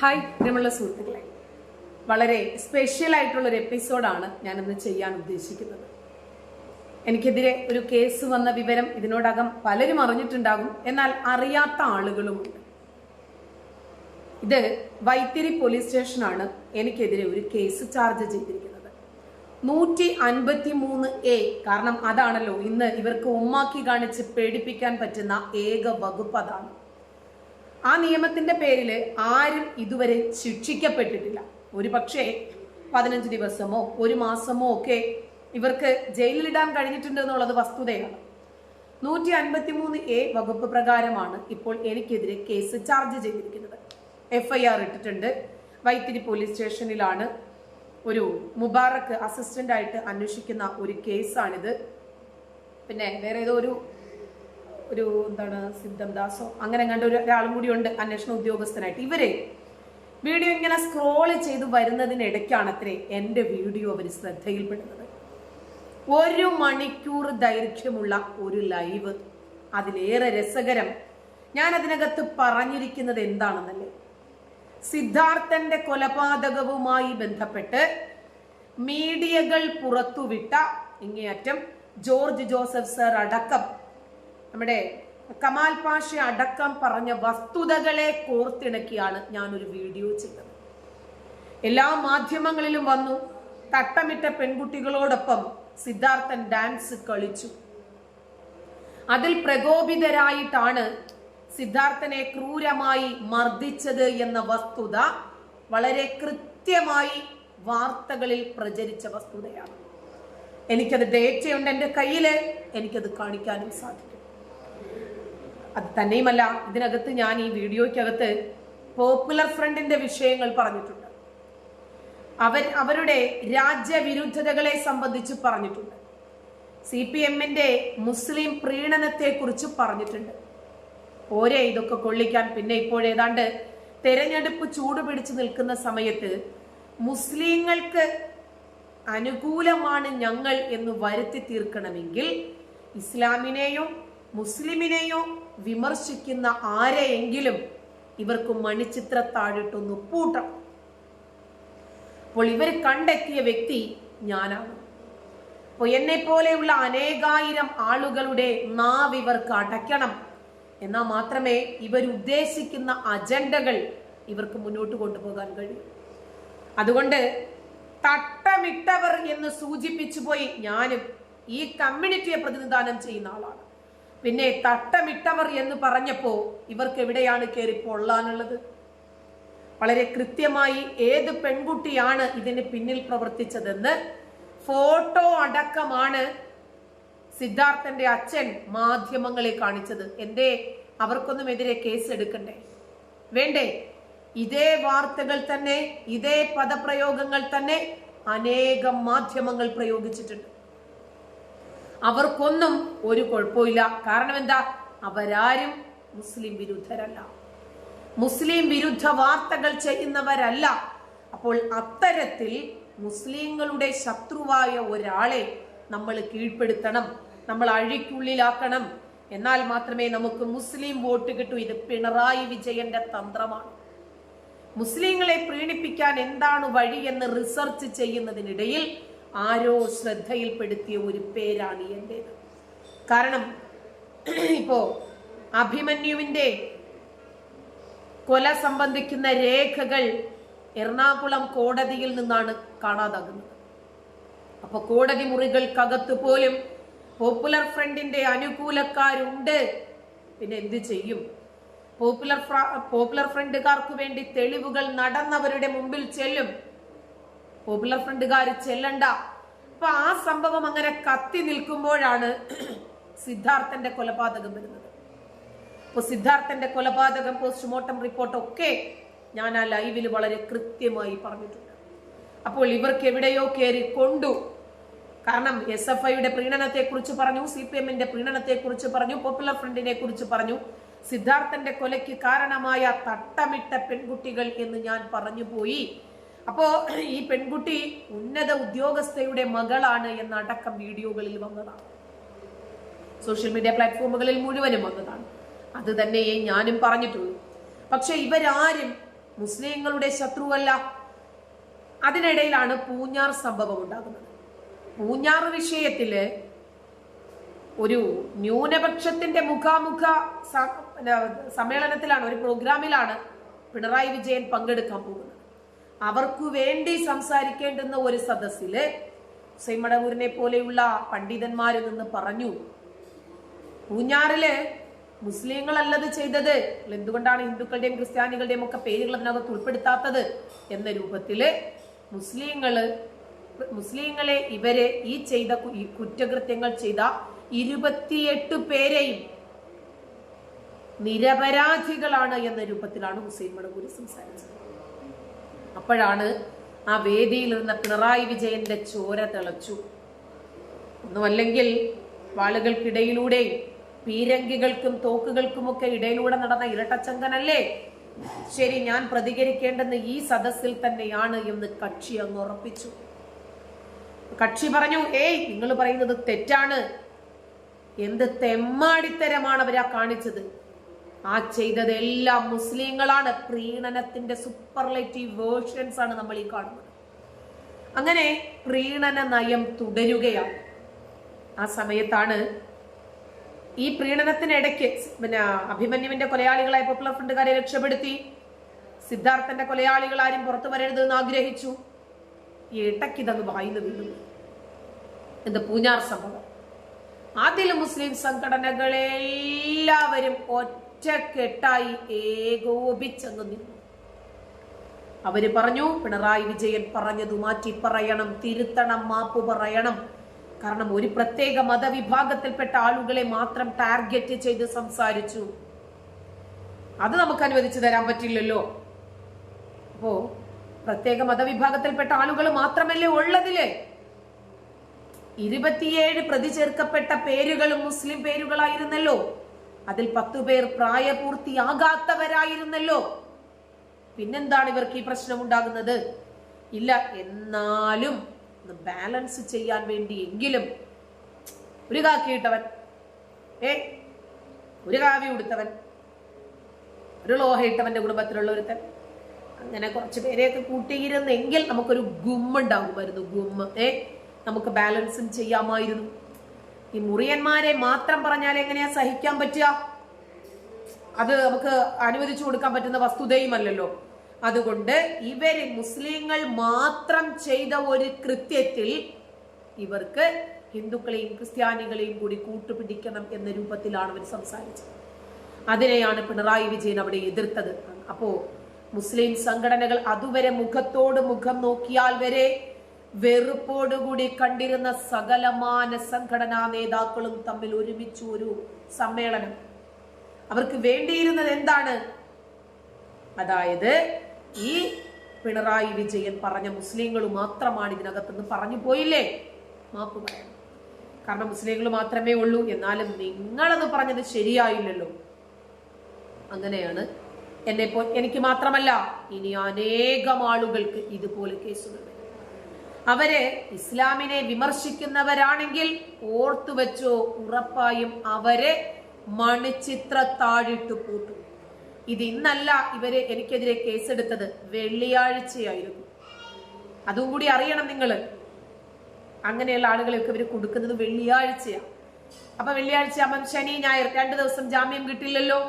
Hi പ്രിയമുള്ള സുഹൃത്തുക്കളെ. വളരെ സ്പെഷ്യൽ ആയിട്ടുള്ള ഒരു എപ്പിസോഡാണ് ഞാനിന്ന് ചെയ്യാൻ ഉദ്ദേശിക്കുന്നത്. എനിക്കെതിരെ ഒരു കേസ് വന്ന വിവരം ഇതിനോടകം പലരും അറിഞ്ഞിട്ടുണ്ടാകും എന്നാൽ അറിയാത്ത ആളുകളുമുണ്ട്. ഇത് വൈത്തിരി പോലീസ് സ്റ്റേഷനാണ് എനിക്കെതിരെ ഒരു കേസ് ചാർജ് ചെയ്തിരിക്കുന്നത്. നൂറ്റി അൻപത്തി മൂന്ന് എ കാരണം അതാണല്ലോ ഇന്ന് ഇവർക്ക് ഉമ്മാക്കി കാണിച്ച് പേടിപ്പിക്കാൻ പറ്റുന്ന ഏക വകുപ്പ് അതാണ്. ആ നിയമത്തിന്റെ പേരിൽ ആരും ഇതുവരെ ശിക്ഷിക്കപ്പെട്ടിട്ടില്ല. ഒരു പക്ഷേ പതിനഞ്ച് ദിവസമോ ഒരു മാസമോ ഒക്കെ ഇവർക്ക് ജയിലിലിടാൻ കഴിഞ്ഞിട്ടുണ്ട് എന്നുള്ളത് വസ്തുതയാണ്. നൂറ്റി അൻപത്തി മൂന്ന് എ വകുപ്പ് പ്രകാരമാണ് ഇപ്പോൾ എനിക്കെതിരെ കേസ് ചാർജ് ചെയ്തിരിക്കുന്നത്. എഫ്ഐആർ ഇട്ടിട്ടുണ്ട്. വൈത്തിരി പോലീസ് സ്റ്റേഷനിലാണ് ഒരു മുബാറക്ക് അസിസ്റ്റന്റ് ആയിട്ട് അന്വേഷിക്കുന്ന ഒരു കേസാണിത്. പിന്നെ വേറെ ഏതോ ഒരു ഒരു എന്താണ് സിദ്ധം ദാസോ? അങ്ങനെ കണ്ട ഒരു ഒരാളും കൂടി ഉണ്ട് അന്വേഷണ ഉദ്യോഗസ്ഥനായിട്ട്. ഇവരെ വീഡിയോ ഇങ്ങനെ സ്ക്രോൾ ചെയ്ത് വരുന്നതിനിടയ്ക്കാണ് അത്രേ എന്റെ വീഡിയോ അവർ ശ്രദ്ധയിൽപ്പെടുന്നത്. ഒരു മണിക്കൂർ ദൈർഘ്യമുള്ള ഒരു ലൈവ്. അതിലേറെ രസകരം. ഞാൻ അതിനകത്ത് പറഞ്ഞിരിക്കുന്നത് എന്താണെന്നല്ലേ? സിദ്ധാർത്ഥന്റെ കൊലപാതകവുമായി ബന്ധപ്പെട്ട് മീഡിയകൾ പുറത്തുവിട്ട ഇങ്ങേയറ്റം ജോർജ് ജോസഫ് സർ അടക്കം നമ്മുടെ കമാൽ പാഷ അടക്കം പറഞ്ഞ വസ്തുതകളെ കോർത്തിണക്കിയാണ് ഞാനൊരു വീഡിയോ ചെയ്തത്. എല്ലാ മാധ്യമങ്ങളിലും വന്നു. തട്ടമിട്ട പെൺകുട്ടികളോടൊപ്പം സിദ്ധാർത്ഥൻ ഡാൻസ് കളിച്ചു. അതിൽ പ്രകോപിതരായിട്ടാണ് സിദ്ധാർത്ഥനെ ക്രൂരമായി മർദ്ദിച്ചത് എന്ന വസ്തുത വളരെ കൃത്യമായി വാർത്തകളിൽ പ്രചരിച്ച വസ്തുതയാണ്. എനിക്കത് ഡേറ്റയുണ്ട് എന്റെ കയ്യിൽ എനിക്കത് കാണിക്കാനും സാധിക്കും. അത് തന്നെയുമല്ല ഇതിനകത്ത് ഞാൻ ഈ വീഡിയോയ്ക്കകത്ത് പോപ്പുലർ ഫ്രണ്ടിന്റെ വിഷയങ്ങൾ പറഞ്ഞിട്ടുണ്ട്. അവർ അവരുടെ രാജ്യവിരുദ്ധതകളെ സംബന്ധിച്ച് പറഞ്ഞിട്ടുണ്ട്. സി പി എമ്മിന്റെ മുസ്ലിം പ്രീണനത്തെ കുറിച്ച് പറഞ്ഞിട്ടുണ്ട്. പോരെ ഇതൊക്കെ കൊള്ളിക്കാൻ പിന്നെ ഇപ്പോഴേതാണ്ട് തെരഞ്ഞെടുപ്പ് ചൂട് പിടിച്ചു നിൽക്കുന്ന സമയത്ത് മുസ്ലിങ്ങൾക്ക് അനുകൂലമാണ് ഞങ്ങൾ എന്ന് വരുത്തി തീർക്കണമെങ്കിൽ ഇസ്ലാമിനെയോ മുസ്ലിമിനെയോ വിമർശിക്കുന്ന ആരെയെങ്കിലും ഇവർക്ക് മണിച്ചിത്രത്താഴിട്ടൊന്ന് പൂട്ടണം അപ്പോൾ ഇവർ കണ്ടെത്തിയ വ്യക്തി ഞാനാണ്. അപ്പോൾ എന്നെ പോലെയുള്ള അനേകായിരം ആളുകളുടെ നാവ് ഇവർക്ക് അടയ്ക്കണം. എന്നാൽ മാത്രമേ ഇവരുദ്ദേശിക്കുന്ന അജണ്ടകൾ ഇവർക്ക് മുന്നോട്ട് കൊണ്ടുപോകാൻ കഴിയൂ. അതുകൊണ്ട് തട്ടമിട്ടവർ എന്ന് സൂചിപ്പിച്ചു പോയി ഞാനും ഈ കമ്മ്യൂണിറ്റിയെ പ്രതിനിധാനം ചെയ്യുന്ന ആളാണ്. പിന്നെ തട്ടമിട്ടവർ എന്ന് പറഞ്ഞപ്പോൾ ഇവർക്ക് എവിടെയാണ് കയറി പൊള്ളാനുള്ളത്? വളരെ കൃത്യമായി ഏത് പെൺകുട്ടിയാണ് ഇതിന് പിന്നിൽ പ്രവർത്തിച്ചതെന്ന് ഫോട്ടോ അടക്കമാണ് സിദ്ധാർത്ഥന്റെ അച്ഛൻ മാധ്യമങ്ങളെ കാണിച്ചത്. എന്തേ? അവർക്കൊന്നും എതിരെ കേസ് എടുക്കണ്ടേ? വേണ്ടേ? ഇതേ വാർത്തകൾ തന്നെ ഇതേ പദപ്രയോഗങ്ങൾ തന്നെ അനേകം മാധ്യമങ്ങൾ പ്രയോഗിച്ചിട്ടുണ്ട്. അവർക്കൊന്നും ഒരു കുഴപ്പമില്ല. കാരണം എന്താ? അവരാരും മുസ്ലിം വിരുദ്ധരല്ല. മുസ്ലിം വിരുദ്ധ വാർത്തകൾ ചെയ്യുന്നവരല്ല. അപ്പോൾ അത്തരത്തിൽ മുസ്ലിങ്ങളുടെ ശത്രുവായ ഒരാളെ നമ്മൾ കീഴ്പ്പെടുത്തണം. നമ്മൾ അഴിക്കുള്ളിലാക്കണം. എന്നാൽ മാത്രമേ നമുക്ക് മുസ്ലിം വോട്ട് കിട്ടൂ. ഇത് പിണറായി വിജയന്റെ തന്ത്രമാണ്. മുസ്ലിങ്ങളെ പ്രീണിപ്പിക്കാൻ എന്താണ് വഴി എന്ന് റിസർച്ച് ചെയ്യുന്നതിനിടയിൽ ആരോ ശ്രദ്ധയിൽപ്പെടുത്തിയ ഒരു പേരാണ് എന്റേത് കാരണം ഇപ്പോ അഭിമന്യുവിന്റെ കൊല സംബന്ധിക്കുന്ന രേഖകൾ എറണാകുളം കോടതിയിൽ നിന്നാണ് കാണാതാകുന്നത്. അപ്പൊ കോടതി മുറികൾക്കകത്ത് പോലും പോപ്പുലർ ഫ്രണ്ടിന്റെ അനുകൂലക്കാരുണ്ട്. പിന്നെ എന്ത് ചെയ്യും? പോപ്പുലർ പോപ്പുലർ ഫ്രണ്ടുകാർക്ക് വേണ്ടി തെളിവുകൾ നടന്നവരുടെ മുമ്പിൽ ചെല്ലും. പോപ്പുലർ ഫ്രണ്ടുകാർ ചെല്ലണ്ട. അപ്പൊ ആ സംഭവം അങ്ങനെ കത്തി നിൽക്കുമ്പോഴാണ് സിദ്ധാർത്ഥന്റെ കൊലപാതകം വരുന്നത്. അപ്പൊ സിദ്ധാർത്ഥന്റെ കൊലപാതകം പോസ്റ്റ്മോർട്ടം റിപ്പോർട്ട് ഒക്കെ ഞാൻ ആ ലൈവിൽ വളരെ കൃത്യമായി പറഞ്ഞിട്ടുണ്ട്. അപ്പോൾ ഇവർക്ക് എവിടെയോ കയറി കൊണ്ടു. കാരണം എസ് എഫ് ഐയുടെ പ്രീണനത്തെ കുറിച്ച് പറഞ്ഞു സി പി എമ്മിന്റെ പ്രീണനത്തെ കുറിച്ച് പറഞ്ഞു പോപ്പുലർ ഫ്രണ്ടിനെ കുറിച്ച് പറഞ്ഞു. സിദ്ധാർത്ഥന്റെ കൊലയ്ക്ക് കാരണമായ തട്ടമിട്ട പെൺകുട്ടികൾ എന്ന് ഞാൻ പറഞ്ഞു പോയി. അപ്പോ ഈ പെൺകുട്ടി ഉന്നത ഉദ്യോഗസ്ഥയുടെ മകളാണ് എന്നടക്കം വീഡിയോകളിൽ വന്നതാണ്. സോഷ്യൽ മീഡിയ പ്ലാറ്റ്ഫോമുകളിൽ മുഴുവനും വന്നതാണ്. അത് തന്നെയേ ഞാനും പറഞ്ഞിട്ടുള്ളൂ. പക്ഷെ ഇവരാരും മുസ്ലിങ്ങളുടെ ശത്രുവല്ല. അതിനിടയിലാണ് പൂഞ്ഞാർ സംഭവം ഉണ്ടാകുന്നത്. പൂഞ്ഞാർ വിഷയത്തിൽ ഒരു ന്യൂനപക്ഷത്തിന്റെ മുഖാമുഖ സമ്മേളനത്തിലാണ് ഒരു പ്രോഗ്രാമിലാണ് പിണറായി വിജയൻ പങ്കെടുക്കാൻ പോകുന്നത്. അവർക്കു വേണ്ടി സംസാരിക്കേണ്ടുന്ന ഒരു സദസ്സിൽ സൈമടവൂരിനെ പോലെയുള്ള പണ്ഡിതന്മാരിൽ നിന്ന് പറഞ്ഞു. പൂഞ്ഞാറിൽ മുസ്ലിങ്ങളല്ലത് ചെയ്തത്. എന്തുകൊണ്ടാണ് ഹിന്ദുക്കളുടെയും ക്രിസ്ത്യാനികളുടെയും ഒക്കെ പേരുകൾ അതിനകത്ത് ഉൾപ്പെടുത്താത്തത്? എന്ന രൂപത്തിൽ മുസ്ലിങ്ങൾ മുസ്ലിങ്ങളെ ഇവരെ ഈ ചെയ്ത കുറ്റകൃത്യങ്ങൾ ചെയ്ത ഇരുപത്തിയെട്ട് പേരെയും നിരപരാധികളാണ് എന്ന രൂപത്തിലാണ് ഹുസൈൻ മടവൂരി സംസാരിച്ചത്. അപ്പോഴാണ് ആ വേദിയിലിരുന്ന പിണറായി വിജയന്റെ ചോര തിളച്ചു. ഒന്നുമല്ലെങ്കിൽ വാളുകൾക്കിടയിലൂടെയും പീരങ്കികൾക്കും തോക്കുകൾക്കുമൊക്കെ ഇടയിലൂടെ നടന്ന ഇരട്ടച്ചങ്കനല്ലേ? ശരി ഞാൻ പ്രതികരിക്കേണ്ടെന്ന് ഈ സദസ്സിൽ തന്നെയാണ് എന്ന് കക്ഷി അങ്ങ് ഉറപ്പിച്ചു. കക്ഷി പറഞ്ഞു ഏയ് നിങ്ങൾ പറയുന്നത് തെറ്റാണ്. എന്ത് തെമ്മാടിത്തരമാണ് അവരാ കാണിച്ചത്. ആ ചെയ്തതെല്ലാം മുസ്ലിങ്ങളാണ്. പ്രീണനത്തിന്റെ സൂപ്പർലേറ്റീവ് വേർഷൻസ് ആണ് നമ്മൾ ഈ കാണുന്നത്. അങ്ങനെ പ്രീണന നയം തുടരുകയാണ്. ആ സമയത്താണ് ഈ പ്രീണനത്തിനിടയ്ക്ക് പിന്നെ അഭിമന്യുവിന്റെ കൊലയാളികളായ പോപ്പുലർ ഫ്രണ്ടുകാരെ രക്ഷപ്പെടുത്തി. സിദ്ധാർത്ഥന്റെ കൊലയാളികൾ ആരും പുറത്തു വരരുതെന്ന് ആഗ്രഹിച്ചു. ഈ ഇടയ്ക്കിതങ്ങ് വായിന്ന് വീണു. എന്താ പൂഞ്ഞാർ സംഭവം. അതിൽ മുസ്ലിം സംഘടനകളെല്ലാവരും ഒറ്റക്കെട്ടായി ഏകോപിച്ചങ്ങ് നിന്നു. അവർ പറഞ്ഞു പിണറായി വിജയൻ പറഞ്ഞത് മാറ്റി പറയണം തിരുത്തണം മാപ്പ് പറയണം. കാരണം ഒരു പ്രത്യേക മതവിഭാഗത്തിൽപ്പെട്ട ആളുകളെ മാത്രം ടാർഗറ്റ് ചെയ്ത് സംസാരിച്ചു. അത് നമുക്ക് അനുവദിച്ചു തരാൻ പറ്റില്ലല്ലോ. അപ്പോ പ്രത്യേക മതവിഭാഗത്തിൽപ്പെട്ട ആളുകൾ മാത്രമല്ലേ ഉള്ളതിൽ? ഇരുപത്തിയേഴ് പ്രതി ചേർക്കപ്പെട്ട പേരുകളും മുസ്ലിം പേരുകളായിരുന്നല്ലോ. അതിൽ പത്തു പേർ പ്രായപൂർത്തിയാകാത്തവരായിരുന്നല്ലോ. പിന്നെന്താണ് ഇവർക്ക് ഈ പ്രശ്നം ഉണ്ടാകുന്നത് ഇല്ല എന്നാലും ഒന്ന് ബാലൻസ് ചെയ്യാൻ വേണ്ടി എങ്കിലും ഒരു കാക്കിയിട്ടവൻ ഏ ഒരു കാവി ഉടുത്തവൻ ഒരു ലോഹ ഇട്ടവന്റെ കുടുംബത്തിലുള്ള ഒരുത്തൻ അങ്ങനെ കുറച്ച് പേരെയൊക്കെ കൂട്ടിയിരുന്നെങ്കിൽ നമുക്കൊരു ഗുമ്മുണ്ടാകുമായിരുന്നു ഗുമ്മ് ഏ നമുക്ക് ബാലൻസും ചെയ്യാമായിരുന്നു. ഈ മുറിയന്മാരെ മാത്രം പറഞ്ഞാൽ എങ്ങനെയാ സഹിക്കാൻ പറ്റുക? അത് നമുക്ക് അനുവദിച്ചു കൊടുക്കാൻ പറ്റുന്ന വസ്തുതയുമല്ലല്ലോ. അതുകൊണ്ട് ഇവർ മുസ്ലിങ്ങൾ മാത്രം ചെയ്ത ഒരു കൃത്യത്തിൽ ഇവർക്ക് ഹിന്ദുക്കളെയും ക്രിസ്ത്യാനികളെയും കൂടി കൂട്ടുപിടിക്കണം എന്ന രൂപത്തിലാണ് അവർ സംസാരിച്ചത്. അതിനെയാണ് പിണറായി വിജയൻ അവിടെ എതിർത്തത്. അപ്പോ മുസ്ലിം സംഘടനകൾ അതുവരെ മുഖത്തോട് മുഖം നോക്കിയാൽ വരെ വെറുപ്പോടുകൂടി കണ്ടിരുന്ന സകലമാന സംഘടനാ നേതാക്കളും തമ്മിൽ ഒരുമിച്ച് ഒരു സമ്മേളനം. അവർക്ക് വേണ്ടിയിരുന്നത് എന്താണ്? അതായത് ഈ പിണറായി വിജയൻ പറഞ്ഞ മുസ്ലിങ്ങൾ മാത്രമാണ് ഇതിനകത്തുനിന്ന് പറഞ്ഞു പോയില്ലേ? മാപ്പ് പറയണം കാരണം മുസ്ലിങ്ങൾ മാത്രമേ ഉള്ളൂ. എന്നാലും നിങ്ങളത് പറഞ്ഞത് ശരിയായില്ലല്ലോ. അങ്ങനെയാണ് എന്നെ എനിക്ക് മാത്രമല്ല ഇനി അനേകം ആളുകൾക്ക് ഇതുപോലെ കേസുകൾ അവർ ഇസ്ലാമിനെ വിമർശിക്കുന്നവരാണെങ്കിൽ ഓർത്തു വെച്ചോ ഉറപ്പായും അവരെ മണിച്ചിത്ര താഴിട്ട് പൂട്ടും. ഇത് ഇന്നല്ല ഇവർ എനിക്കെതിരെ കേസെടുത്തത് വെള്ളിയാഴ്ചയായിരുന്നു. അതും കൂടി അറിയണം നിങ്ങൾ അങ്ങനെയുള്ള ആളുകളെയൊക്കെ ഇവർ കൊടുക്കുന്നത് വെള്ളിയാഴ്ചയാണ് അപ്പൊ വെള്ളിയാഴ്ച ആകുമ്പം ശനി ഞായർ രണ്ടു ദിവസം ജാമ്യം കിട്ടില്ലല്ലോ.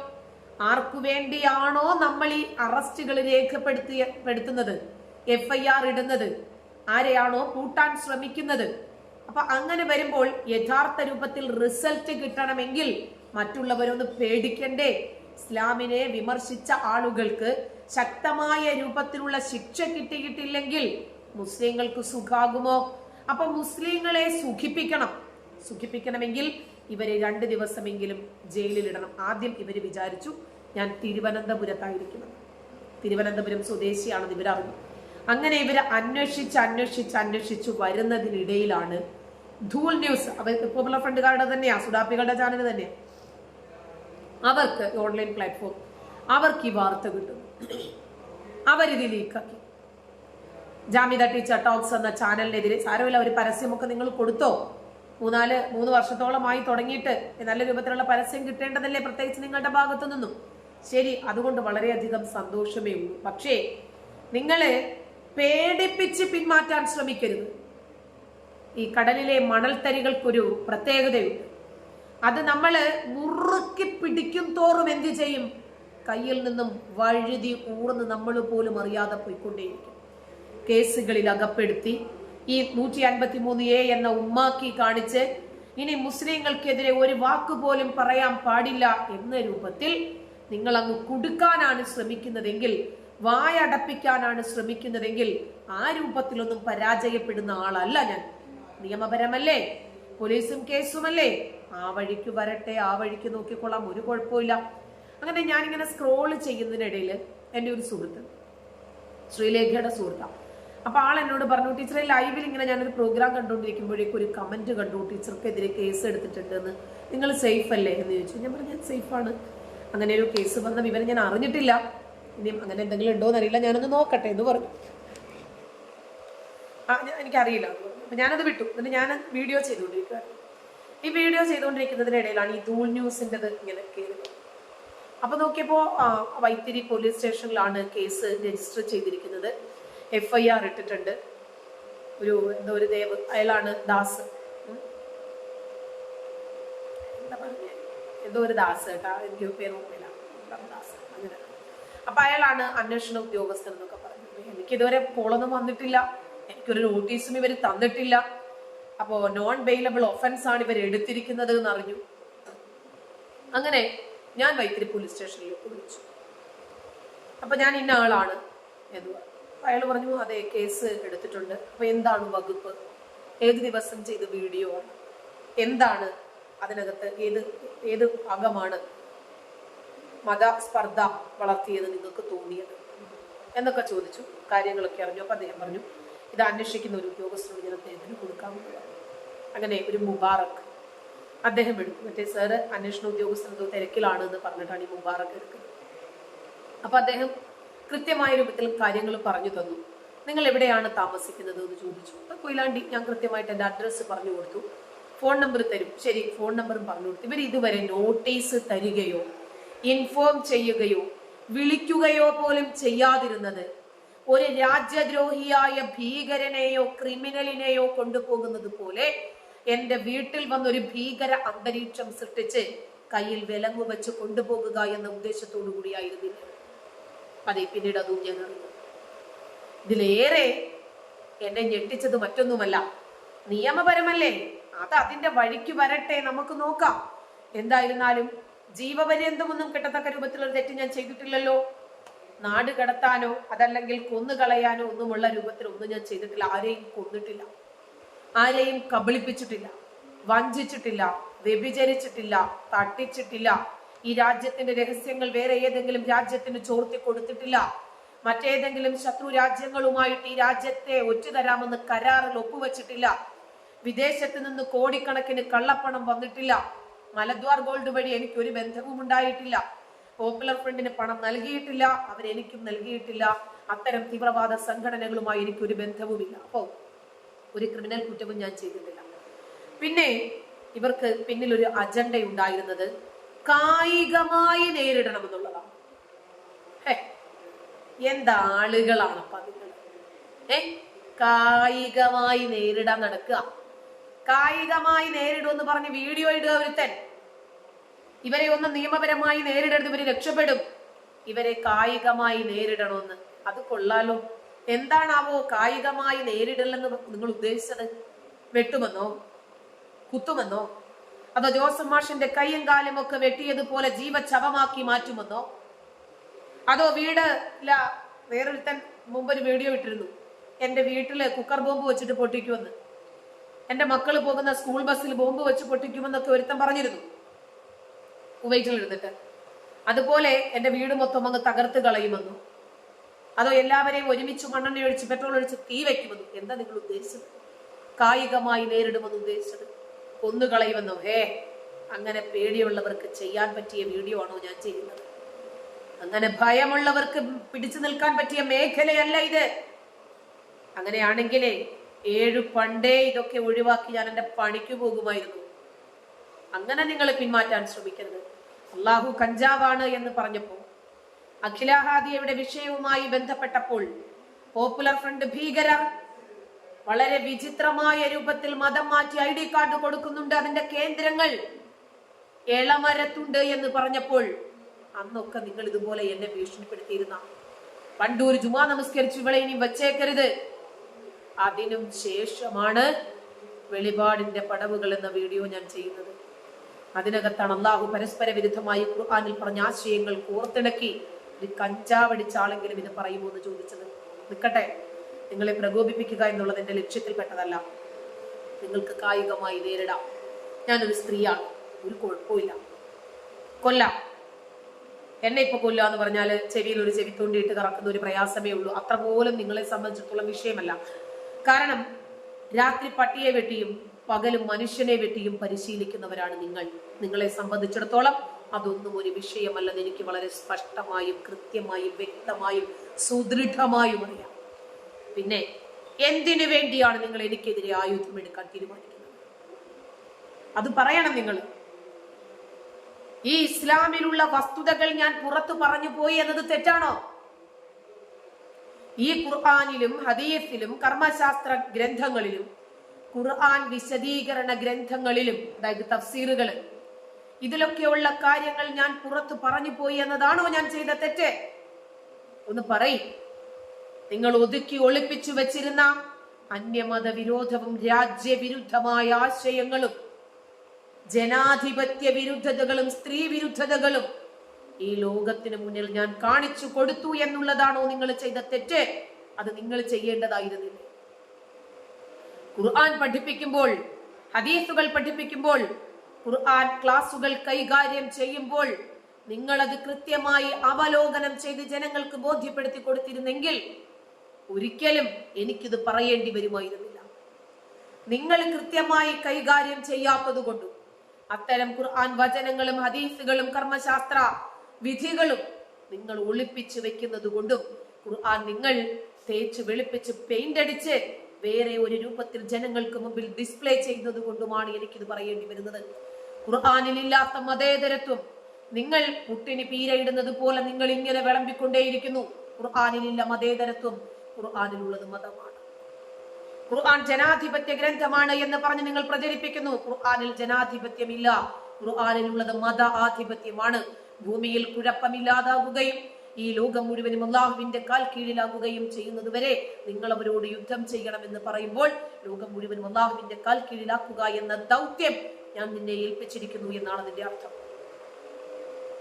ആർക്കു വേണ്ടിയാണോ നമ്മൾ ഈ അറസ്റ്റുകൾ രേഖപ്പെടുത്തിയ പെടുത്തുന്നത്? എഫ് ഐ ആർ ഇടുന്നത്? ആരെയാണോ കൂട്ടാൻ ശ്രമിക്കുന്നത്? അപ്പൊ അങ്ങനെ വരുമ്പോൾ യഥാർത്ഥ രൂപത്തിൽ റിസൾട്ട് കിട്ടണമെങ്കിൽ മറ്റുള്ളവരൊന്ന് പേടിക്കണ്ടേ? ഇസ്ലാമിനെ വിമർശിച്ച ആളുകൾക്ക് ശക്തമായ രൂപത്തിലുള്ള ശിക്ഷ കിട്ടിയിട്ടില്ലെങ്കിൽ മുസ്ലിങ്ങൾക്ക് സുഖാകുമോ? അപ്പൊ മുസ്ലിങ്ങളെ സുഖിപ്പിക്കണം. സുഖിപ്പിക്കണമെങ്കിൽ ഇവരെ രണ്ട് ദിവസമെങ്കിലും ജയിലിലിടണം. ആദ്യം ഇവർ വിചാരിച്ചു ഞാൻ തിരുവനന്തപുരത്തായിരിക്കണം. തിരുവനന്തപുരം സ്വദേശിയാണെന്ന് ഇവരറിഞ്ഞു. അങ്ങനെ ഇവർ അന്വേഷിച്ച് അന്വേഷിച്ച് അന്വേഷിച്ച് വരുന്നതിനിടയിലാണ് ധൂൾ ന്യൂസ്. അവർ പോപ്പുലർ ഫ്രണ്ടുകാരുടെ തന്നെയാ സുഡാപ്പികളുടെ ചാനൽ തന്നെ. അവർക്ക് ഓൺലൈൻ പ്ലാറ്റ്ഫോം അവർക്ക് ഈ വാർത്ത കിട്ടുന്നു. അവരിത് ലീക്കാക്കി ജാമ്യത ടീച്ചർ ടോക്സ് എന്ന ചാനലിനെതിരെ സാരമില്ല ഒരു പരസ്യമൊക്കെ നിങ്ങൾ കൊടുത്തോ? മൂന്നാൽ മൂന്ന് വർഷത്തോളമായി തുടങ്ങിയിട്ട് നല്ല രൂപത്തിലുള്ള പരസ്യം കിട്ടേണ്ടതല്ലേ പ്രത്യേകിച്ച് നിങ്ങളുടെ ഭാഗത്തു നിന്നും ശരി അതുകൊണ്ട് വളരെയധികം സന്തോഷമേ ഉള്ളൂ. പക്ഷേ നിങ്ങൾ പേടിപ്പിച്ച് പിന്മാറ്റാൻ ശ്രമിക്കരുത്. ഈ കടലിലെ മണൽത്തരികൾക്കൊരു പ്രത്യേകതയുണ്ട്. അത് നമ്മൾ മുറുക്കി പിടിക്കും തോറും എന്ത് ചെയ്യും? കയ്യിൽ നിന്നും വഴുതി ഊർന്ന് നമ്മൾ പോലും അറിയാതെ പോയിക്കൊണ്ടേയിരിക്കും. കേസുകളിൽ അകപ്പെടുത്തി ഈ നൂറ്റി അൻപത്തി മൂന്ന് എ എന്ന ഉമ്മാക്കി കാണിച്ച് ഇനി മുസ്ലിങ്ങൾക്കെതിരെ ഒരു വാക്ക് പോലും പറയാൻ പാടില്ല എന്ന രൂപത്തിൽ നിങ്ങൾ അങ്ങ് കുടുക്കാനാണ് ശ്രമിക്കുന്നതെങ്കിൽ വായടപ്പിക്കാനാണ് ശ്രമിക്കുന്നതെങ്കിൽ ആ രൂപത്തിലൊന്നും പരാജയപ്പെടുന്ന ആളല്ല ഞാൻ. നിയമപരമല്ലേ? പോലീസും കേസുമല്ലേ? ആ വഴിക്ക് വരട്ടെ ആ വഴിക്ക് നോക്കിക്കൊള്ളാം ഒരു കുഴപ്പമില്ല അങ്ങനെ ഞാനിങ്ങനെ സ്ക്രോൾ ചെയ്യുന്നതിനിടയിൽ എന്റെ ഒരു സുഹൃത്ത് ശ്രീലേഖയുടെ സുഹൃത്താണ് അപ്പൊ ആൾ എന്നോട് പറഞ്ഞു ടീച്ചറെ ലൈവിൽ ഇങ്ങനെ ഞാനൊരു പ്രോഗ്രാം കണ്ടുകൊണ്ടിരിക്കുമ്പോഴേക്കും ഒരു കമന്റ് കണ്ടു ടീച്ചർക്കെതിരെ കേസ് എടുത്തിട്ടുണ്ട് എന്ന് നിങ്ങൾ സേഫ് അല്ലേ? എന്ന് ചോദിച്ചു. ഞാൻ പറഞ്ഞു ഞാൻ സേഫാണ് അങ്ങനെ ഒരു കേസ് വന്ന വിവരം ഞാൻ അറിഞ്ഞിട്ടില്ല. ഇനിയും അങ്ങനെ എന്തെങ്കിലും ഉണ്ടോ എന്നറിയില്ല. ഞാനൊന്ന് നോക്കട്ടെ എന്ന് പറഞ്ഞു. ആ എനിക്കറിയില്ല. അപ്പം ഞാനത് വിട്ടു. എന്നിട്ട് ഞാൻ വീഡിയോ ചെയ്തുകൊണ്ടിരിക്കുകയായിരുന്നു ഈ വീഡിയോ ചെയ്തുകൊണ്ടിരിക്കുന്നതിനിടയിലാണ് ഈ ധൂൾ ന്യൂസിന്റെത് ഇങ്ങനെ കയറുന്നത് അപ്പൊ നോക്കിയപ്പോൾ വൈത്തിരി പോലീസ് സ്റ്റേഷനിലാണ് കേസ് രജിസ്റ്റർ ചെയ്തിരിക്കുന്നത്. എഫ് ഐ ആർ ഇട്ടിട്ടുണ്ട്. ഒരു എന്തോ ഒരു ദേവ് അയാളാണ് ദാസ്. എന്താ പറഞ്ഞേ? എന്തോ ഒരു ദാസ് കേട്ടാ. എനിക്ക് പേര് ഓർമ്മയില്ല. ദാസ്. അങ്ങനെ. അപ്പൊ അയാളാണ് അന്വേഷണ ഉദ്യോഗസ്ഥൻ എന്നൊക്കെ പറഞ്ഞത്. എനിക്ക് ഇതുവരെ കോളൊന്നും വന്നിട്ടില്ല. എനിക്കൊരു നോട്ടീസും ഇവർ തന്നിട്ടില്ല. അപ്പോ നോൺ ബെയിലബിൾ ഒഫൻസ് ആണ് ഇവർ എടുത്തിരിക്കുന്നത് എന്ന് അറിഞ്ഞു അങ്ങനെ ഞാൻ വൈത്തിരി പോലീസ് സ്റ്റേഷനിലേക്ക് വിളിച്ചു. അപ്പൊ ഞാൻ ഇന്ന ആളാണ് എന്ന് പറഞ്ഞു. അയാൾ പറഞ്ഞു അതെ കേസ് എടുത്തിട്ടുണ്ട്. അപ്പൊ എന്താണ് വകുപ്പ്? ഏത് ദിവസം ചെയ്ത വീഡിയോ? എന്താണ് അതിനകത്ത്? ഏത് ഏത് ഭാഗമാണ് മതസ്പർദ്ധ വളർത്തിയത് നിങ്ങൾക്ക് തോന്നിയത്? എന്നൊക്കെ ചോദിച്ചു. കാര്യങ്ങളൊക്കെ അറിഞ്ഞു. അപ്പം അദ്ദേഹം പറഞ്ഞു ഇത് അന്വേഷിക്കുന്ന ഒരു ഉദ്യോഗസ്ഥനോട് ഞാൻ അദ്ദേഹത്തിന് കൊടുക്കാവുന്നതാണ്. അങ്ങനെ ഒരു മുബാറക് അദ്ദേഹം എടുക്കും മറ്റേ സാറ് അന്വേഷണ ഉദ്യോഗസ്ഥൻ എന്തോ തിരക്കിലാണ് എന്ന് പറഞ്ഞിട്ടാണ് ഈ മുബാറക് എടുക്കുന്നത്. അപ്പം അദ്ദേഹം കൃത്യമായ രൂപത്തിൽ കാര്യങ്ങൾ പറഞ്ഞു തന്നു. നിങ്ങൾ എവിടെയാണ് താമസിക്കുന്നത്? എന്ന് ചോദിച്ചു. അപ്പം കൊയിലാണ്ടി ഞാൻ കൃത്യമായിട്ട് എന്റെ അഡ്രസ്സ് പറഞ്ഞു കൊടുത്തു. ഫോൺ നമ്പർ തരും. ശരി ഫോൺ നമ്പറും പറഞ്ഞു കൊടുത്തു. ഇവർ ഇതുവരെ നോട്ടീസ് തരികയോ ഇൻഫോം ചെയ്യുകയോ വിളിക്കുകയോ പോലും ചെയ്യാതിരുന്നത്. ഒരു രാജ്യദ്രോഹിയായ ഭീകരനെയോ ക്രിമിനലിനെയോ കൊണ്ടുപോകുന്നത് പോലെ എന്റെ വീട്ടിൽ വന്നൊരു ഭീകര അന്തരീക്ഷം സൃഷ്ടിച്ച് കയ്യിൽ വിലങ്ങു വെച്ച് കൊണ്ടുപോകുക എന്ന ഉദ്ദേശത്തോടു കൂടിയായിരുന്നില്ല. അതെ പിന്നീട് അതും ഞാൻ അറിഞ്ഞു. ഇതിലേറെ എന്നെ ഞെട്ടിച്ചത് മറ്റൊന്നുമല്ല. നിയമപരമല്ലേ? അത് അതിന്റെ വഴിക്ക് വരട്ടെ നമുക്ക് നോക്കാം. എന്തായിരുന്നാലും ജീവപര്യന്തമൊന്നും കിട്ടത്തക്ക രൂപത്തിലുള്ള തെറ്റ് ഞാൻ ചെയ്തിട്ടില്ലല്ലോ. നാട് കടത്താനോ അതല്ലെങ്കിൽ കൊന്നുകളയാനോ ഒന്നുമുള്ള രൂപത്തിൽ ഒന്നും ഞാൻ ചെയ്തിട്ടില്ല. ആരെയും കൊന്നിട്ടില്ല. ആരെയും കബളിപ്പിച്ചിട്ടില്ല. വഞ്ചിച്ചിട്ടില്ല. വ്യഭിചരിച്ചിട്ടില്ല. തട്ടിച്ചിട്ടില്ല. ഈ രാജ്യത്തിന്റെ രഹസ്യങ്ങൾ വേറെ ഏതെങ്കിലും രാജ്യത്തിന് ചോർത്തി കൊടുത്തിട്ടില്ല. മറ്റേതെങ്കിലും ശത്രു രാജ്യങ്ങളുമായിട്ട് ഈ രാജ്യത്തെ ഒറ്റുതരാമെന്ന് കരാറിൽ ഒപ്പുവെച്ചിട്ടില്ല. വിദേശത്ത് നിന്ന് കോടിക്കണക്കിന് കള്ളപ്പണം വന്നിട്ടില്ല. മലദ്വാർ ഗോൾഡ് വഴി എനിക്ക് ഒരു ബന്ധവും ഉണ്ടായിട്ടില്ല. പോപ്പുലർ ഫ്രണ്ടിന് പണം നൽകിയിട്ടില്ല. അവരെനിക്കും നൽകിയിട്ടില്ല. അത്തരം തീവ്രവാദ സംഘടനകളുമായി എനിക്ക് ഒരു ബന്ധവുമില്ല. അപ്പോ ഒരു ക്രിമിനൽ കുറ്റവും ഞാൻ ചെയ്തിട്ടില്ല. പിന്നെ ഇവർക്ക് പിന്നിൽ ഒരു അജണ്ട ഉണ്ടായിരുന്നത് കായികമായി നേരിടണം എന്നുള്ളതാണ് ഹേ, അപ്പൊ നിങ്ങൾ ഏ കായികമായി നേരിടാൻ നടക്കുക. കായികമായി നേരിടുമെന്ന് പറഞ്ഞ് വീഡിയോ ഇടുക ഒരുത്തൻ. ഇവരെ ഒന്ന് നിയമപരമായി നേരിടരുത് ഇവർ രക്ഷപ്പെടും. ഇവരെ കായികമായി നേരിടണമെന്ന്. അത് കൊള്ളാലോ. എന്താണാവോ കായികമായി നേരിടലെന്ന് നിങ്ങൾ ഉദ്ദേശിച്ചത്? വെട്ടുമെന്നോ? കുത്തുമെന്നോ? അതോ ജോസഫ് മാഷിന്റെ കൈയും കാലും ഒക്കെ വെട്ടിയതുപോലെ ജീവചവമാക്കി മാറ്റുമെന്നോ? അതോ വീട് ഇല്ല വേറൊരുത്തൻ മുമ്പ് ഒരു വീഡിയോ ഇട്ടിരുന്നു. എന്റെ വീട്ടിൽ കുക്കർ ബോംബ് വെച്ചിട്ട് പൊട്ടിക്കുമെന്ന്. എന്റെ മക്കൾ പോകുന്ന സ്കൂൾ ബസ്സിൽ ബോംബ് വെച്ച് പൊട്ടിക്കുമെന്നൊക്കെ ഒരുത്തൻ പറഞ്ഞിരുന്നു. കുവൈറ്റിൽ ഇരുന്നിട്ട്. അതുപോലെ എന്റെ വീട് മൊത്തം അങ്ങ് തകർത്ത് കളയുമെന്നു. അതോ എല്ലാവരെയും ഒരുമിച്ച് മണ്ണെണ്ണ ഒഴിച്ച് പെട്രോൾ ഒഴിച്ച് തീ വയ്ക്കുമെന്നും എന്താ നിങ്ങൾ ഉദ്ദേശിച്ചത്? കായികമായി നേരിടുമെന്ന് ഉദ്ദേശിച്ചത്? കൊന്നുകളയുമെന്നോ ഹേ അങ്ങനെ പേടിയുള്ളവർക്ക് ചെയ്യാൻ പറ്റിയ വീഡിയോ ആണോ ഞാൻ ചെയ്യുന്നത്? അങ്ങനെ ഭയമുള്ളവർക്ക് പിടിച്ചു നിൽക്കാൻ പറ്റിയ മേഖലയല്ല ഇത്. അങ്ങനെയാണെങ്കിലേ ഏഴു പണ്ടേ ഇതൊക്കെ ഒഴിവാക്കി ഞാൻ എന്റെ പണിക്ക് പോകുമായിരുന്നു. അങ്ങനെ നിങ്ങൾ പിന്മാറ്റാൻ ശ്രമിക്കരുത്. അള്ളാഹു കഞ്ചാവാണ് എന്ന് പറഞ്ഞപ്പോൾ അഖിലഹാദിയയുടെ വിഷയവുമായി ബന്ധപ്പെട്ടപ്പോൾ പോപ്പുലർ ഫ്രണ്ട് ഭീകരർ വളരെ വിചിത്രമായ രൂപത്തിൽ മതം മാറ്റി ഐ ഡി കാർഡ് കൊടുക്കുന്നുണ്ട്. അതിന്റെ കേന്ദ്രങ്ങൾ എളമരത്തുണ്ട് എന്ന് പറഞ്ഞപ്പോൾ അന്നൊക്കെ നിങ്ങൾ ഇതുപോലെ എന്നെ ഭീഷണിപ്പെടുത്തിയിരുന്ന. പണ്ടൂർ ജുമാ നമസ്കരിച്ചു ഇവളെ ഇനി വച്ചേക്കരുത്. അതിനും ശേഷമാണ് വെളിപാടിന്റെ പടവുകൾ എന്ന വീഡിയോ ഞാൻ ചെയ്യുന്നത്. അതിനകത്താണ് അള്ളാഹു പരസ്പര വിരുദ്ധമായി ഖുർആാനിൽ പറഞ്ഞ ആശയങ്ങൾ കോർത്തിണക്കി ഒരു കഞ്ചാവടിച്ച ആളെങ്കിലും ഇത് പറയുമോ എന്ന് ചോദിച്ചത്. നിൽക്കട്ടെ നിങ്ങളെ പ്രകോപിപ്പിക്കുക എന്നുള്ളത് എന്റെ ലക്ഷ്യത്തിൽപ്പെട്ടതല്ല. നിങ്ങൾക്ക് കായികമായി നേരിടാം. ഞാനൊരു സ്ത്രീയാണ് ഒരു കുഴപ്പമില്ല കൊല്ലാം. എന്നെ ഇപ്പൊ കൊല്ലുക എന്ന് പറഞ്ഞാൽ ചെവിയിൽ ഒരു ചെവി തൊണ്ടിയിട്ട് കറക്കുന്ന ഒരു പ്രയാസമേ ഉള്ളൂ. അത്ര പോലും നിങ്ങളെ സംബന്ധിച്ചിടത്തോളം വിഷയമല്ല. കാരണം രാത്രി പട്ടിയെ വെട്ടിയും പകലും മനുഷ്യനെ വെട്ടിയും പരിശീലിക്കുന്നവരാണ് നിങ്ങൾ. നിങ്ങളെ സംബന്ധിച്ചിടത്തോളം അതൊന്നും ഒരു വിഷയമല്ലെന്ന് എനിക്ക് വളരെ സ്പഷ്ടമായും കൃത്യമായും വ്യക്തമായും സുദൃഢമായും അറിയാം. പിന്നെ എന്തിനു വേണ്ടിയാണ് നിങ്ങൾ എനിക്കെതിരെ ആയുധം എടുക്കാൻ തീരുമാനിക്കുന്നത്? അത് പറയണം നിങ്ങൾ. ഈ ഇസ്ലാമിലുള്ള വസ്തുതകൾ ഞാൻ പുറത്തു പറഞ്ഞു പോയി എന്നത് തെറ്റാണോ? ഈ ഖുർആാനിലും ഹദീസിലും കർമ്മശാസ്ത്ര ഗ്രന്ഥങ്ങളിലും ഖുർആൻ വിശദീകരണ ഗ്രന്ഥങ്ങളിലും അതായത് തഫ്സീറുകൾ ഇതിലൊക്കെയുള്ള കാര്യങ്ങൾ ഞാൻ പുറത്തു പറഞ്ഞു പോയി എന്നതാണോ ഞാൻ ചെയ്ത തെറ്റ്? ഒന്ന് പറയും. നിങ്ങൾ ഒതുക്കി ഒളിപ്പിച്ചു വെച്ചിരുന്ന അന്യമത വിരോധവും രാജ്യവിരുദ്ധമായ ആശയങ്ങളും ജനാധിപത്യ വിരുദ്ധതകളും സ്ത്രീ വിരുദ്ധതകളും ഈ ലോകത്തിന് മുന്നിൽ ഞാൻ കാണിച്ചു കൊടുത്തു എന്നുള്ളതാണോ നിങ്ങൾ ചെയ്ത തെറ്റ്? അത് നിങ്ങൾ ചെയ്യേണ്ടതായിരുന്നില്ല ഖുർആൻ പഠിപ്പിക്കുമ്പോൾ ഹദീസുകൾ പഠിപ്പിക്കുമ്പോൾ ഖുർആൻ ക്ലാസുകൾ കൈകാര്യം ചെയ്യുമ്പോൾ നിങ്ങൾ അത് കൃത്യമായി അവലോകനം ചെയ്ത് ജനങ്ങൾക്ക് ബോധ്യപ്പെടുത്തി കൊടുത്തിരുന്നെങ്കിൽ ഒരിക്കലും എനിക്കിത് പറയേണ്ടി വരുമായിരുന്നില്ല. നിങ്ങൾ കൃത്യമായി കൈകാര്യം ചെയ്യാത്തത് കൊണ്ടും അത്തരം ഖുർആൻ വചനങ്ങളും ഹദീസുകളും കർമ്മശാസ്ത്ര വിധികളും നിങ്ങൾ ഒളിപ്പിച്ചു വെക്കുന്നത് കൊണ്ടും ഖുർആൻ നിങ്ങൾ തേച്ച് വെളുപ്പിച്ച് പെയിന്റ് അടിച്ച് വേറെ ഒരു രൂപത്തിൽ ജനങ്ങൾക്ക് മുമ്പിൽ ഡിസ്പ്ലേ ചെയ്യുന്നത് കൊണ്ടുമാണ് എനിക്കിത് പറയേണ്ടി വരുന്നത്. ഖുർആാനിലില്ലാത്ത മതേതരത്വം. നിങ്ങൾ മുട്ടിന് പീരയിടുന്നത് പോലെ നിങ്ങൾ ഇങ്ങനെ വിളമ്പിക്കൊണ്ടേയിരിക്കുന്നു. ഖുർആാനിലില്ല മതേതരത്വം. ഖുർആാനിലുള്ളത് മതമാണ്. ഖുർആൻ ജനാധിപത്യ ഗ്രന്ഥമാണ് എന്ന് പറഞ്ഞ് നിങ്ങൾ പ്രചരിപ്പിക്കുന്നു. ഖുർആനിൽ ജനാധിപത്യമില്ല. ഖുർആാനിലുള്ളത് മത ആധിപത്യമാണ്. ഭൂമിയിൽ കുഴപ്പമില്ലാതാകുകയും ഈ ലോകം മുഴുവനും അള്ളാഹുവിന്റെ കാൽ കീഴിലാകുകയും ചെയ്യുന്നത് വരെ നിങ്ങൾ അവരോട് യുദ്ധം ചെയ്യണമെന്ന് പറയുമ്പോൾ ലോകം മുഴുവനും അള്ളാഹുവിന്റെ കാൽ കീഴിലാക്കുക എന്ന ദൗത്യം ഞാൻ നിന്നെ ഏൽപ്പിച്ചിരിക്കുന്നു എന്നാണ് അതിന്റെ അർത്ഥം.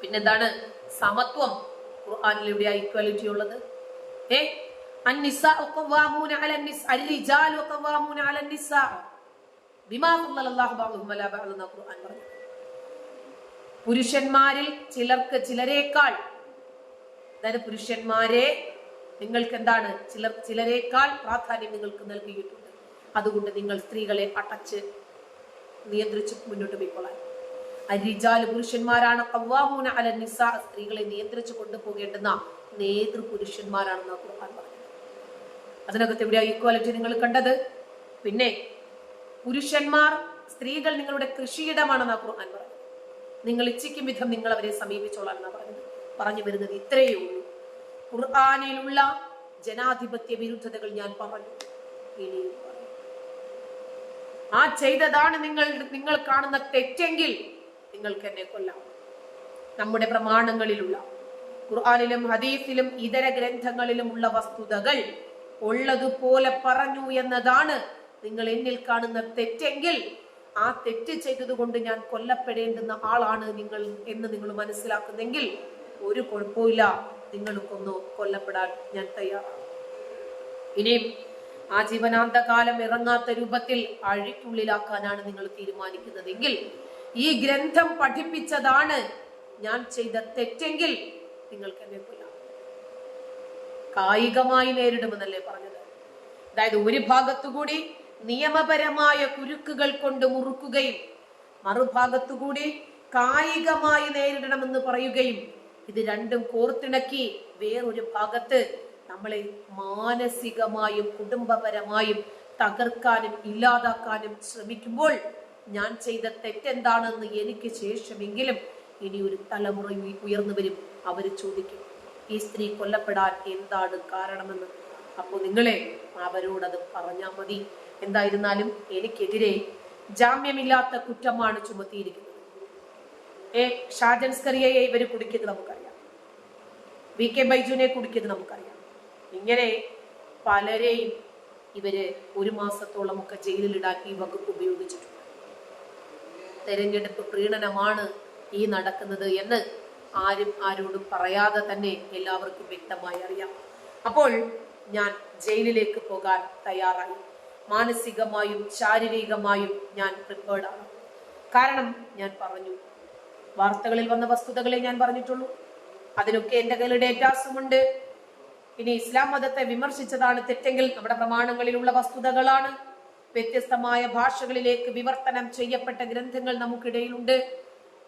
പിന്നെന്താണ് സമത്വം? ഖുർആാനിൽ എവിടെയാ ഇക്വാലിറ്റി ഉള്ളത്? ഏ? ഖുർആൻ പറഞ്ഞു പുരുഷന്മാരിൽ ചിലർക്ക് ചിലരേക്കാൾ അതായത് പുരുഷന്മാരെ നിങ്ങൾക്ക് എന്താണ് ചിലർ ചിലരേക്കാൾ പ്രാധാന്യം നിങ്ങൾക്ക് നൽകിയിട്ടുണ്ട്. അതുകൊണ്ട് നിങ്ങൾ സ്ത്രീകളെ അടച്ച് നിയന്ത്രിച്ച് മുന്നോട്ട് പോയിക്കൊള്ളാൻ അരിജാൽ പുരുഷന്മാരാണ്. കവ്വാമൂന അല നിസ. സ്ത്രീകളെ നിയന്ത്രിച്ചു കൊണ്ടുപോകേണ്ടുന്ന നേതൃ പുരുഷന്മാരാണെന്ന് ഖുർആൻ പറഞ്ഞു അതിനകത്ത് എവിടെയാ ഈക്വാലിറ്റി നിങ്ങൾ കണ്ടത്? പിന്നെ പുരുഷന്മാർ സ്ത്രീകൾ നിങ്ങളുടെ കൃഷിയിടമാണെന്ന് ഖുർആൻ പറഞ്ഞു നിങ്ങൾ ഇച്ഛിക്കും വിധം നിങ്ങൾ അവരെ സമീപിച്ചോളാം എന്നാ പറഞ്ഞത്. പറഞ്ഞു വരുന്നത് ഇത്രയേ ഉള്ളൂ. ഖുർആാനിലുള്ള ജനാധിപത്യ വിരുദ്ധതകൾ ഞാൻ പറഞ്ഞു. ആ ചെയ്തതാണ് നിങ്ങൾ നിങ്ങൾ കാണുന്ന തെറ്റെങ്കിൽ നിങ്ങൾക്ക് എന്നെ കൊല്ലാം. നമ്മുടെ പ്രമാണങ്ങളിലുള്ള ഖുർആാനിലും ഹദീസിലും ഇതര ഗ്രന്ഥങ്ങളിലുമുള്ള വസ്തുതകൾ ഉള്ളതുപോലെ പറഞ്ഞു എന്നതാണ് നിങ്ങൾ എന്നിൽ കാണുന്ന തെറ്റെങ്കിൽ ആ തെറ്റ് ചെയ്തതുകൊണ്ട് ഞാൻ കൊല്ലപ്പെടേണ്ടുന്ന ആളാണ് നിങ്ങൾ എന്ന് നിങ്ങൾ മനസ്സിലാക്കുന്നെങ്കിൽ ഒരു കുഴപ്പമില്ല നിങ്ങൾക്കൊന്ന് കൊല്ലപ്പെടാൻ ഞാൻ തയ്യാറാണ്. ഇനിയും ആ ജീവനാന്തകാലം ഇറങ്ങാത്ത രൂപത്തിൽ അഴിക്കുള്ളിലാക്കാനാണ് നിങ്ങൾ തീരുമാനിക്കുന്നതെങ്കിൽ ഈ ഗ്രന്ഥം പഠിപ്പിച്ചതാണ് ഞാൻ ചെയ്ത തെറ്റെങ്കിൽ നിങ്ങൾക്ക് എന്നെ കൊല്ലാം. കായികമായി നേരിടുമെന്നല്ലേ പറഞ്ഞത്. അതായത് ഒരു ഭാഗത്തുകൂടി നിയമപരമായ കുരുക്കുകൾ കൊണ്ട് മുറുക്കുകയും മറുഭാഗത്തുകൂടി കായികമായി നേരിടണമെന്ന് പറയുകയും ഇത് രണ്ടും കോർത്തിണക്കി വേറൊരു ഭാഗത്ത് നമ്മളെ മാനസികമായും കുടുംബപരമായും തകർക്കാനും ഇല്ലാതാക്കാനും ശ്രമിക്കുമ്പോൾ ഞാൻ ചെയ്ത തെറ്റെന്താണെന്ന് എനിക്ക് ശേഷമെങ്കിലും ഇനി ഒരു തലമുറ ഉയർന്നു വരും. അവർ ചോദിക്കും ഈ സ്ത്രീ കൊല്ലപ്പെടാൻ എന്താണ് കാരണമെന്ന്? അപ്പോൾ നിങ്ങളെ അവരോടത് പറഞ്ഞാൽ മതി. എന്തായിരുന്നാലും എനിക്കെതിരെ ജാമ്യമില്ലാത്ത കുറ്റമാണ് ചുമത്തിയിരിക്കുന്നത്. ഏ ഷാജൻസ്കറിയയെ ഇവർ ഇവർ കുടിക്കുന്നത് നമുക്കറിയാം. വി കെ ബൈജുവിനെ കുടിക്കുന്നത് നമുക്കറിയാം. ഇങ്ങനെ പലരെയും ഇവർ ഒരു മാസത്തോളം ഒക്കെ ജയിലിലിടാക്കി വകുപ്പ് ഉപയോഗിച്ചിട്ടുണ്ട്. തെരഞ്ഞെടുപ്പ് പ്രീണനമാണ് ഈ നടക്കുന്നത് എന്ന് ആരും ആരോടും പറയാതെ തന്നെ എല്ലാവർക്കും വ്യക്തമായി അറിയാം. അപ്പോൾ ഞാൻ ജയിലിലേക്ക് പോകാൻ തയ്യാറായി. മാനസികമായും ശാരീരികമായും ഞാൻ പ്രിപ്പേർഡ് ആണ്. കാരണം ഞാൻ പറഞ്ഞു വാർത്തകളിൽ വന്ന വസ്തുതകളെ ഞാൻ പറഞ്ഞിട്ടുള്ളൂ. അതിനൊക്കെ എന്റെ കയ്യിൽ ഡേറ്റാസും ഉണ്ട് ഇനി ഇസ്ലാം മതത്തെ വിമർശിച്ചതാണ് തെറ്റെങ്കിൽ നമ്മുടെ പ്രമാണങ്ങളിലുള്ള വസ്തുതകളാണ്. വ്യത്യസ്തമായ ഭാഷകളിലേക്ക് വിവർത്തനം ചെയ്യപ്പെട്ട ഗ്രന്ഥങ്ങൾ നമുക്കിടയിലുണ്ട്.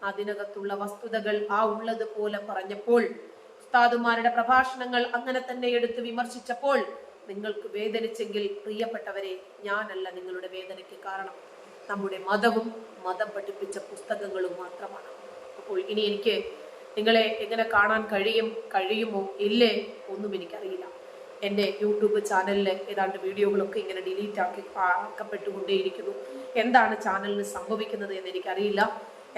അതിനകത്തുള്ള വസ്തുതകൾ ആ ഉള്ളത് പോലെ പറഞ്ഞപ്പോൾ ഉസ്താദുമാരുടെ പ്രഭാഷണങ്ങൾ അങ്ങനെ തന്നെ എടുത്ത് വിമർശിച്ചപ്പോൾ നിങ്ങൾക്ക് വേദനിച്ചെങ്കിൽ പ്രിയപ്പെട്ടവരെ ഞാനല്ല നിങ്ങളുടെ വേദനയ്ക്ക് കാരണം. നമ്മുടെ മതവും മതം പഠിപ്പിച്ച പുസ്തകങ്ങളും മാത്രമാണ്. അപ്പോൾ ഇനി എനിക്ക് നിങ്ങളെ എങ്ങനെ കാണാൻ കഴിയും കഴിയുമോ ഇല്ലേ ഒന്നും എനിക്കറിയില്ല. എന്റെ യൂട്യൂബ് ചാനലിൽ ഏതാണ്ട് വീഡിയോകളൊക്കെ ഇങ്ങനെ ഡിലീറ്റ് ആക്കി ആക്കപ്പെട്ടുകൊണ്ടേയിരിക്കുന്നു. എന്താണ് ചാനലിന് സംഭവിക്കുന്നത് എന്ന് എനിക്കറിയില്ല.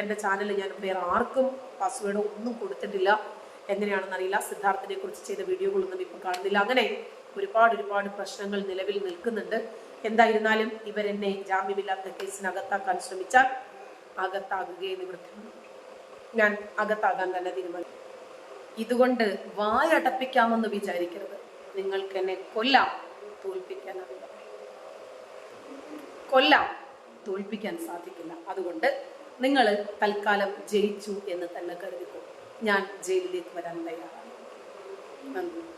എന്റെ ചാനൽ ഞാൻ വേറെ ആർക്കും പാസ്വേഡോ ഒന്നും കൊടുത്തിട്ടില്ല. എങ്ങനെയാണെന്ന് അറിയില്ല സിദ്ധാർത്ഥിനെ കുറിച്ച് ചെയ്ത വീഡിയോകളൊന്നും ഇപ്പം കാണുന്നില്ല. അങ്ങനെ ഒരുപാട് ഒരുപാട് പ്രശ്നങ്ങൾ നിലവിൽ നിൽക്കുന്നുണ്ട്. എന്തായിരുന്നാലും ഇവരെന്നെ ജാമ്യമില്ലാത്ത കേസിനകത്താക്കാൻ ശ്രമിച്ചാൽ അകത്താകുകയെ നിവൃത്തി. ഞാൻ അകത്താകാൻ തന്നെ തീരുമാനിക്കും ഇതുകൊണ്ട് വായടപ്പിക്കാമെന്ന് വിചാരിക്കരുത്. നിങ്ങൾക്ക് എന്നെ കൊല്ലാം തോൽപ്പിക്കാൻ കൊല്ലാം തോൽപ്പിക്കാൻ സാധിക്കില്ല. അതുകൊണ്ട് നിങ്ങൾ തൽക്കാലം ജയിച്ചു എന്ന് തന്നെ കരുതിക്കോ. ഞാൻ ജയിലിലേക്ക് വരാൻ തയ്യാറാണ്. നന്ദി.